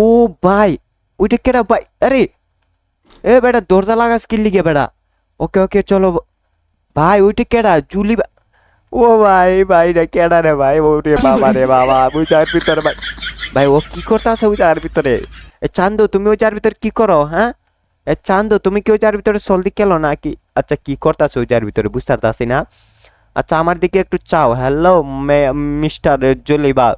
ও ভাই, ওইটা কেডা ভাই? আরে, এ বেটা, দরজা লাগাস কি লিগে বেটা? ওকে ওকে, চলো ভাই, ওইটা কেডা? জুলি ও ভাই ভাই রে কেডা রে ভাই? ও রে বাবা রে বাবা, ওই যার ভিতরে ভাই। ভাই, ও কি করতে আছে ওই যার ভিতরে? এ চান্দু, তুমি ওই যার ভিতরে কি করো হ্যাঁ? এ চান্দু, তুমি কি ওই যার ভিতরে জলদি খেলো না কি আচ্ছা কি করতেছে ওই যার ভিতরে বুঝতে পারতাছি না। আচ্ছা আমার দিকে একটু চাও। হ্যালো মিস্টার জলিবা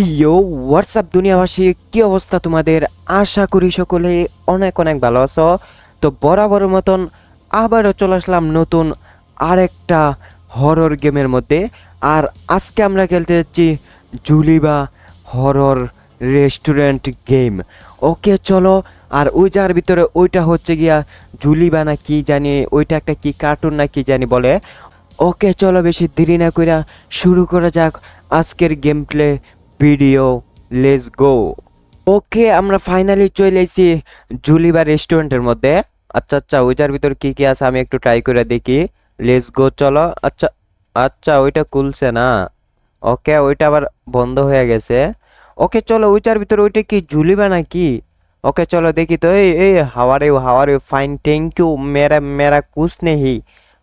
ইয়ো হোয়াটসঅ্যাপ দুনিয়াবাসী, কি অবস্থা তোমাদের? আশা করি সকলে অনেক অনেক ভালো আছো। তো বরাবর মতন আবারও চলে আসলাম নতুন আরেকটা হরর গেমের মধ্যে। আর আজকে আমরা খেলতে যাচ্ছি Jollibee horror restaurant game okay, চলো। আর ওই যার ভিতরে ওইটা হচ্ছে গিয়া জুলিবা না কি জানি, ওইটা একটা কি কার্টুন না কি জানি বলে। ওকে, চলো বেশি দেরি না কইরা শুরু করা যাক। আজকের game play video let's go okay আমরা ফাইনালি চলে এসেছি জুলিবা রেস্টুরেন্টের মধ্যে। আচ্ছা আচ্ছা ওইটার ভিতর কি কি আছে আমি একটু ট্রাই করে দেখি। লেস গো চলো। আচ্ছা আচ্ছা ওইটা খুলছে না। ওকে ওইটা আবার বন্ধ হয়ে গেছে। ওকে চলো, ওইটার ভিতর ওইটা কি জুলিবা না কি ওকে চলো, দেখি তো। এই এই how are you how are you fine thank you মেরা মেরা কুস নেহি।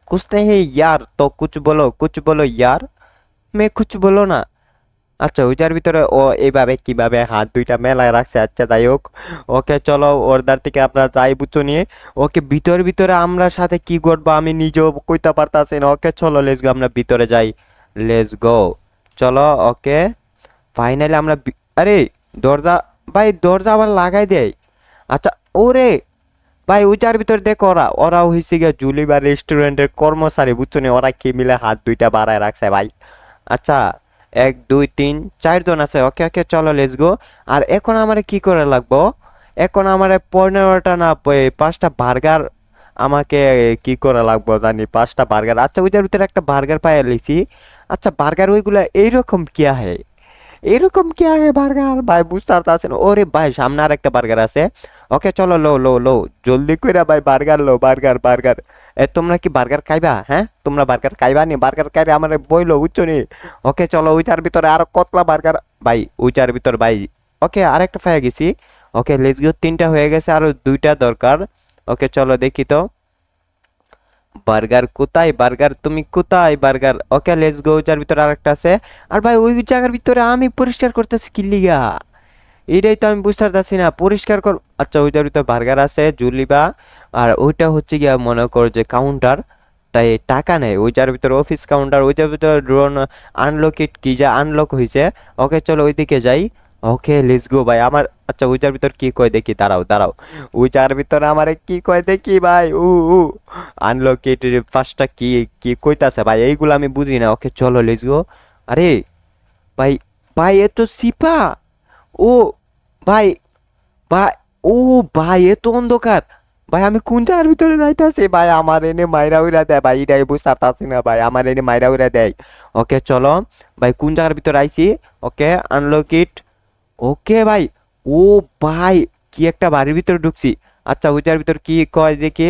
কুস নেহি, ইয়ার, তো কুছ বলো কুছ বলো, ইয়ার। মেয়ে কিছু বলো না। আচ্ছা ওইটার ভিতরে ও এইভাবে কীভাবে হাত দুইটা মেলায় রাখছে আচ্ছা যাই হোক। ওকে, চলো ওর দ্বার থেকে আপনার যাই বুঝছ নিয়ে। ওকে, ভিতর, ভিতরে আমরা সাথে কি ঘটবো আমি নিজেও কইতে পারতাছি না। ওকে, চলো লেস গো আমরা ভিতরে যাই। লেস গো চলো, ওকে। ফাইনালি আমরা আরে, দরজা, ভাই, দরজা আবার লাগাই দেয়। আচ্ছা ওরে! ভাই, ওইটার ভিতর দেখো ওরা ওরা হয়েছে গিয়ে জুলিবার রেস্টুরেন্টের কর্মচারী, বুঝছ নি ওরা কি মিলে হাত দুইটা বাড়ায় রাখছে, ভাই। আচ্ছা এক, দুই, তিন চারজন আছে। ওকে ওকে, চলো লেস গো আর এখন আমার কি করে লাগবো? এখন আমার পনেরোটা না পাঁচটা বার্গার আমাকে কি করে লাগবো জানি, পাঁচটা বার্গার। আচ্ছা ওইটার ভিতরে একটা বার্গার পাই লিছি। আচ্ছা বার্গার ওইগুলা এইরকম কি হয় এরকম কি আগে বার্গার? ভাই, বুঝতে পারতেছেন? ওরে ভাই, সামনে আর একটা বার্গার আছে। ওকে, চলো, লো লো লো। জলদি কইরা ভাই বার্গার লো, বার্গার বার্গার। এ, তোমরা কি বার্গার খাইবা হ্যাঁ? তোমরা বার্গার খাইবা নি? বার্গার খাইলে আমার বইলো, বুঝছ নি? ওকে, চলো, ওইটার ভিতরে আরও কতলা বার্গার? ভাই, ওইটার ভিতর, ভাই। ওকে, আরেকটা পাইয়া গেছি। ওকে লেটস গো তিনটা হয়ে গেছে, আরও দুইটা দরকার। ওকে, চলো, দেখি তো। বার্গার কোথায়? বার্গার তুমি কোথায়? বার্গার। ওকে লেটস গো যার ভিতরে আরেকটা আছে। আর ভাই, ওই জায়গার ভিতরে আমি পরিষ্কার করতেছি কি লিগা? এটাই তো আমি বুঝতে পারতেছি না। পরিষ্কার কর আচ্ছা ওইটার ভিতরে বার্গার আছে জুলিবা আর ওইটা হচ্ছে গিয়া মনে কর যে কাউন্টার তাই টাকা নেই। ওই যার ভিতরে অফিস কাউন্টার ওইটার ভিতরে ড্রোন আনলকিট কি যা আনলক হয়েছে ওকে, চলো ওইদিকে যাই। ওকে লেটস গো ভাই। আমার আচ্ছা ওইটার ভিতর কি কয় দেখি, দাঁড়াও দাঁড়াও। ওইটার ভিতরে আমারে কি কয় দেখি, ভাই? উ উ। আনলকিট ফার্স্টটা কি কি কইতাছে, ভাই? এইগুলো আমি বুঝি না। ওকে, চলো লেটস গো আরে, ভাই ভাই, এ তো সিপা। ও, ভাই ভাই, ও, ভাই, এ তো অন্ধকার। ভাই, আমি কোন জায়গার ভিতরে যাইতাছি? ভাই, আমার এনে মাইরা উইরা দেয়। ভাই, এটাই বুঝতে পারতাছি না, ভাই, আমার এনে মাইরা উইরা দেয়। ওকে, চলো। ভাই, কোন জায়গার ভিতরে আইছি? ওকে আনলক ইট ওকে, ভাই, ও, ভাই, কি একটা বাড়ির ভিতরে ঢুকছি। আচ্ছা ওইটার ভিতর কি কয় দেখি?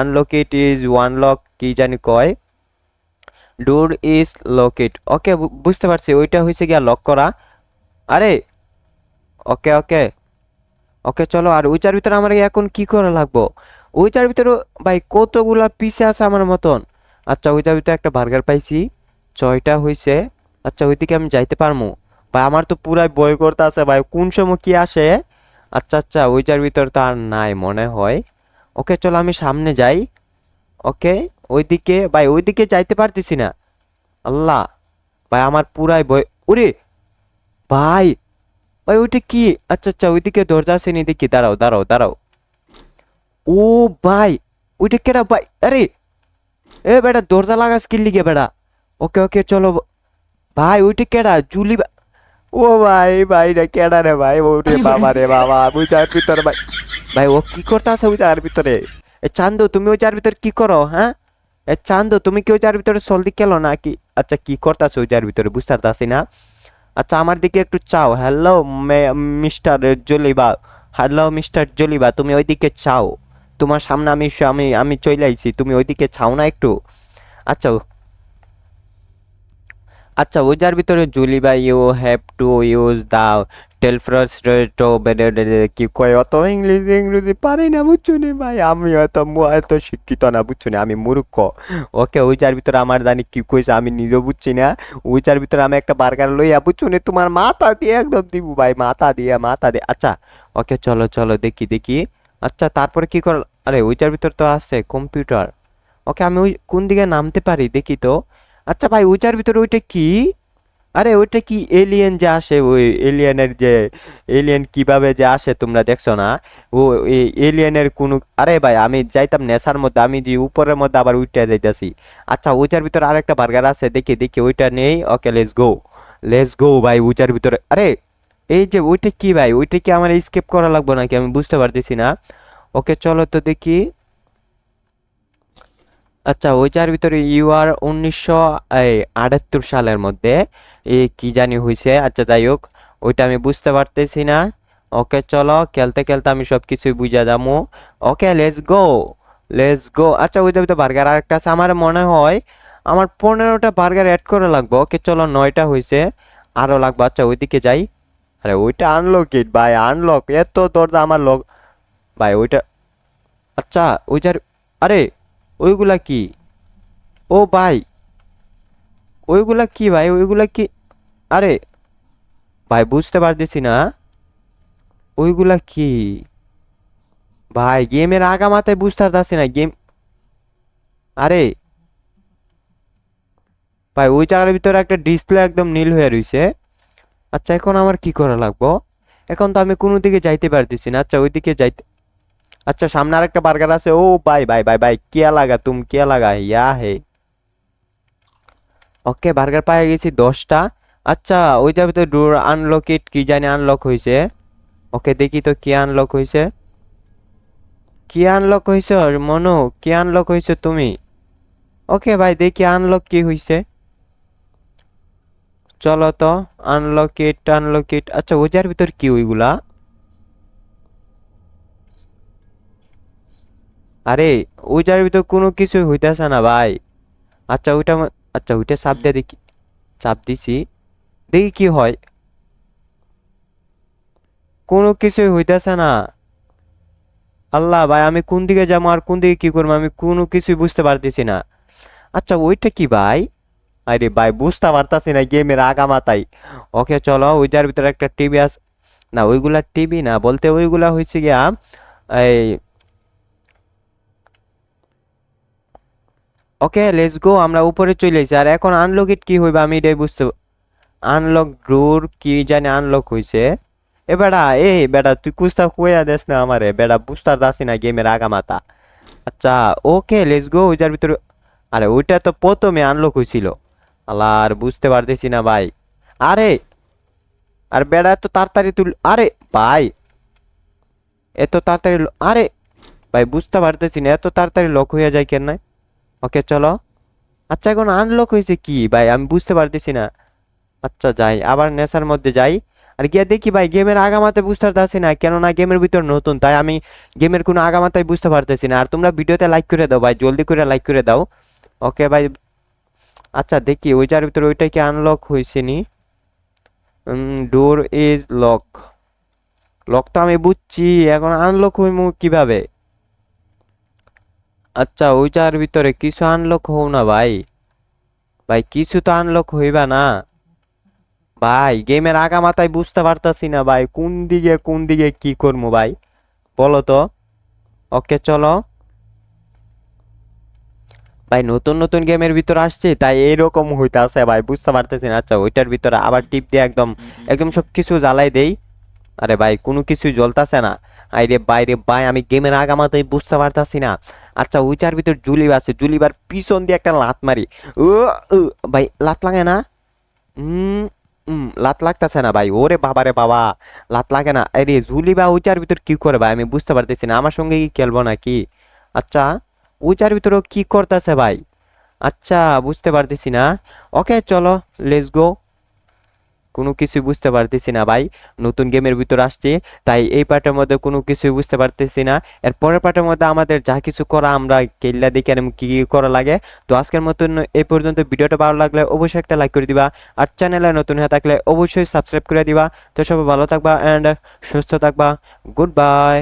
Unlock it is one lock কি জানি কয়? ডোর ইজ লকেট ওকে বুঝতে পারছি, ওইটা হয়েছে গিয়া লক করা। আরে ওকে ওকে। ওকে, চলো। আর ওইটার ভিতরে আমার এখন কি করা লাগবো? ওইটার ভিতরে ভাই কতগুলা পিসে আছে আমার মতন? আচ্ছা ওইটার ভিতরে একটা বার্গার পাইছি। ছয়টা হয়েছে আচ্ছা ওইদিকে আমি যাইতে পারব ভাই, আমার তো পুরাই বই করতে আছে ভাই, কোন সময় কি আসে? আচ্ছা আচ্ছা ওইটার ভিতরে তো আর নাই মনে হয়। ওকে, চলো, আমি সামনে যাই। ওকে, ওইদিকে, ভাই, ওইদিকে যাইতে পারতেছি না। আল্লাহ, ভাই, আমার পুরাই বই ওরে! ভাই! ভাই ওইটা কি আচ্ছা আচ্ছা ওইদিকে দরজা আছে নি দেখি দাঁড়াও দাঁড়াও দাঁড়াও ও ভাই ওইটা কেডা ভাই আরে এ বেটা দরজা লাগাস কি লিগে বেটা ওকে ওকে চলো ভাই ওইটা কেডা জুলি ও ভাই ভাই রে কেডা রে ভাই ও রে বাবা রে বাবা ওই যার ভিতরে ভাই ভাই ও কি করতে আছে ওই যার ভিতরে এ চান্দু তুমি ওই যার ভিতরে কি করো হ্যাঁ এ চান্দু তুমি কি ওই যার ভিতরে জলদি খেলো না কি আচ্ছা কি করতেছে ওই যার ভিতরে বুঝতে পারতাছি না আচ্ছা আমার দিকে একটু চাও। Hello mister Jollibee. Hello mister Jollibee, তুমি ওইদিকে চাও। তোমার সামনে আমি আমি আমি চলে আইছি, তুমি ওইদিকে চাও না একটু? আচ্ছা আচ্ছা ওইটার ভিতরে জুলি ভাই you have to use the টেলফ্রাস্ট্রেটো কি কয় অত ইংলিশ, ইংরেজি পারি না, বুঝছ নি ভাই? আমি অত এত শিক্ষিত না, বুঝছ না? আমি মূর্খ। ওকে ওই ওইটার ভিতরে আমার জানি কি কইছে, আমি নিজেও বুঝছি না। ওই ওইটার ভিতরে আমি একটা বার্গার লইয়া, বুঝছ নি? তোমার মাথা দিয়ে একদম দিব ভাই, মাথা দিয়ে মাথা দিয়ে। আচ্ছা ওকে, চলো চলো, দেখি দেখি। আচ্ছা তারপরে কি কর আরে ওইটার ভিতর তো আছে কম্পিউটার ওকে, আমি ওই কোন দিকে নামতে পারি? দেখি তো। আচ্ছা ভাই, ওইটার ভিতরে ওইটা কি? আরে, ওইটা কি এলিয়েন যে আসে? ওই এলিয়েনের যে এলিয়েন কীভাবে যে আসে তোমরা দেখছ না? ও এলিয়েনের কোনো, আরে ভাই, আমি যাইতাম নেশার মধ্যে, আমি যে উপরের মধ্যে আবার উইটা যাইতাছি। আচ্ছা ওইটার ভিতরে আরেকটা বার্গার আছে, দেখি দেখি, ওইটা নেই? ওকে লেস গো লেস গো ভাই, ওইটার ভিতরে। আরে, এই যে ওইটা কি ভাই? ওইটা কি আমার স্কেপ করা লাগবে নাকি? আমি বুঝতে পারতেছি না। ওকে, চলো তো দেখি। আচ্ছা ওইটার ভিতরে ইউ আর উনিশশো আটাত্তর সালের মধ্যে, এই কি জানি হয়েছে আচ্ছা যাই হোক, ওইটা আমি বুঝতে পারতেছি না। ওকে, চলো, খেলতে খেলতে আমি সব কিছুই বুঝা যাব okay let's go let's go আচ্ছা ওইটার ভিতরে বার্গার আরেকটা আছে, আমার মনে হয় আমার পনেরোটা বার্গার অ্যাড করা লাগবে। ওকে, চলো, নয়টা হয়েছে আরও লাগবে। আচ্ছা ওইদিকে যাই। আরে, ওইটা আনলক ইট ভাই আনলক এত তোর আমার লক ভাই, ওইটা আচ্ছা ওইটার আরে ওইগুলা কি? ও ভাই, ওইগুলা কি ভাই? ওইগুলা কি? আরে, ভাই বুঝতে পারতেছি না। ওইগুলা কি? ভাই, গেমের আগা মাথায় বুঝতে পারতেছি না, গেম আরে, ভাই, ওই জায়গার ভিতরে একটা ডিসপ্লে একদম নীল হয়ে রইছে। আচ্ছা এখন আমার কি করা লাগবো? এখন তো আমি কোনো দিকে যাইতে পারতেছি না। আচ্ছা ওইদিকে যাইতে আচ্ছা সামনে আরেকটা বার্গার আছে। ও, বাই বাই বাই বাই, কিয়া লাগা তুম, কিয়া লাগা ইয়া হে। ওকে, বার্গার পাই গেছি দশটা। আচ্ছা ওইটা তো ডোর আনলক ইট কি জানি আনলক হয়েছে ওকে, দেখি তো কি আনলক হয়েছে কি আনলক হয়েছে মনো? কি আনলক হয়েছে তুমি? ওকে, ভাই, দেখি আনলক কি হয়েছে চলো তো আনলক ইট আনলক ইট আচ্ছা ওইটার ভিতর কি ওইগুলা? আরে, ওইটার ভিতর কোনো কিছুই হইতেছে না ভাই। আচ্ছা ওইটা আচ্ছা ওইটা চাপ দিয়ে দেখি। চাপ দিছি। দেখি কি হয়। কোনো কিছুই হইতেছে না। আল্লাহ ভাই, আমি কোন দিকে যাব আর কোন দিকে কি করব, আমি কোনো কিছুই বুঝতে পারতেছি না। আচ্ছা ওইটা কি ভাই? আরে ভাই, বুঝতে পারতাছি না, গেমের আগা মাথায়। ওকে, চলো, ওইটার ভিতরে একটা টিভি আছে না, ওইগুলা টিভি না, বলতে ওইগুলা হয়েছে গিয়া, এই ওকে লেটস গো আমরা উপরে চলে এসেছি। আর এখন আনলক ইট কি হইবে আমি এটাই বুঝতে আনলক ডোর কি জানি আনলক হইছে। এ বেড়া এ বেড়া তুই কুস্তা কইয়া দেস না আমারে। বেড়া বুঝতে পারছি না গেমের আগা মাথা আচ্ছা ওকে লেটস গো ওইটার ভিতরে আরে, ওইটা তো প্রথমে আনলক হয়েছিল আল্লাহ, আর বুঝতে পারতেছি না ভাই। আরে, আর বেড়া এত তাড়াতাড়ি তুল আরে, ভাই, এত তাড়াতাড়ি আরে, ভাই, বুঝতে পারতেছি না, এত তাড়াতাড়ি লক হয়ে যায় কেন ওকে চলো। আচ্ছা এখন আনলক হয়েছে কি? ভাই, আমি বুঝতে পারতেছি না। আচ্ছা যাই, আবার নেশার মধ্যে যাই। আর গিয়ে দেখি, ভাই গেমের আগামাতে বুঝতে পারতেছি না, কেননা গেমের ভিতর নতুন, তাই আমি গেমের কোনো আগামাতাই বুঝতে পারতেছি না। আর তোমরা ভিডিওতে লাইক করে দাও, ভাই, জলদি করে লাইক করে দাও। ওকে ভাই আচ্ছা দেখি ওইটার ভিতরে ওইটা কি আনলক হয়েছে নি? ডোর ইজ লক লক তো আমি বুঝছি, এখন আনলক হইমু কীভাবে? আচ্ছা ওইটার ভিতরে কিছু আনলক হও না ভাই। ভাই, কিছু তো আনলক হইবা না। ভাই গেমের আগা মাথায় বুঝতে পারতাছি না ভাই, কোন দিকে কোন দিকে কি করব ভাই। বলো তো। ওকে, চলো। ভাই, নতুন নতুন গেমের ভিতর আসছে, তাই এইরকম হইতাছে ভাই, বুঝতে পারতেছি না। আচ্ছা ওইটার ভিতরে আবার টিপ দিয়ে একদম একদম সব কিছু জ্বালাই দেই। আরে ভাই, কোনো কিছুই জ্বলতাছে না। আরে বাইরে ভাই আমি গেমের আগামাতেই বুঝতে পারতাছি না। আচ্ছা ওইটার ভিতর জুলিব আছে, জুলিবার পিছন দিয়ে একটা লাত মারি। ও ভাই, লাত লাগে না? লাত লাগতেছে না ভাই, ওরে বাবা রে বাবা, লাত লাগে না। আরে জুলিবা ওইটার ভিতর কি করে ভাই? আমি বুঝতে পারতেছি না, আমার সঙ্গে কি খেলব নাকি? আচ্ছা ওইটার ভিতরে কি করতেছে ভাই? আচ্ছা বুঝতে পারতেছি না। ওকে, চলো লেটস গো কোনো কিছুই বুঝতে পারতেছি না ভাই। নতুন গেমের ভিতর আসছি, তাই এই পার্টের মধ্যে কোনো কিছুই বুঝতে পারতেছি না। এর পরের পার্টের মধ্যে আমাদের যা কিছু করা আমরা কেল্লা দেখি আর কী কী করা লাগে। তো আজকের মতন এই পর্যন্ত ভিডিওটা ভালো লাগলে অবশ্যই একটা লাইক করে দিবা। আর চ্যানেলে নতুন হয়ে থাকলে অবশ্যই সাবস্ক্রাইব করে দিবা। তো সবাই ভালো থাকবা অ্যান্ড সুস্থ থাকবা। Good bye